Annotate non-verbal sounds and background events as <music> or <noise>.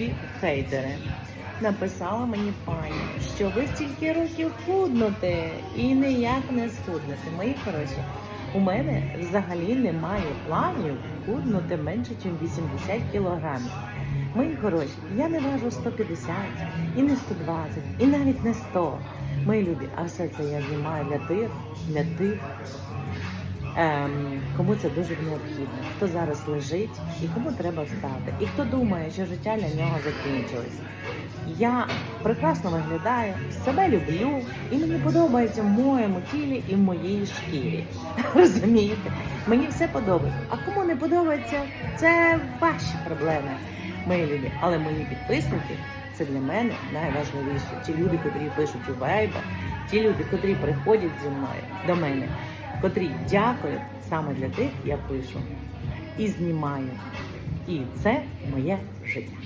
любі хейтери. Написала мені пані, що ви стільки років худнете і ніяк не схуднете. Мої хороші, у мене взагалі немає планів худнути менше, ніж 80 кілограмів. Мої хороші, я не важу 150, і не 120, і навіть не 100. Мої любі, а все це я знімаю для тих, для тих, ем, кому це дуже необхідно, хто зараз лежить і кому треба встати, і хто думає, що життя для нього закінчилось. Я прекрасно виглядаю, себе люблю, і мені подобається в моєму тілі і в моїй шкірі. <laughs> Розумієте? Мені все подобається. А кому не подобається, це ваші проблеми, мої люди. Але мої підписники це для мене найважливіше. Ті люди, котрі пишуть у Viber, ті люди, котрі приходять зі мною до мене, котрі дякують саме для тих, я пишу і знімаю. І це моє життя.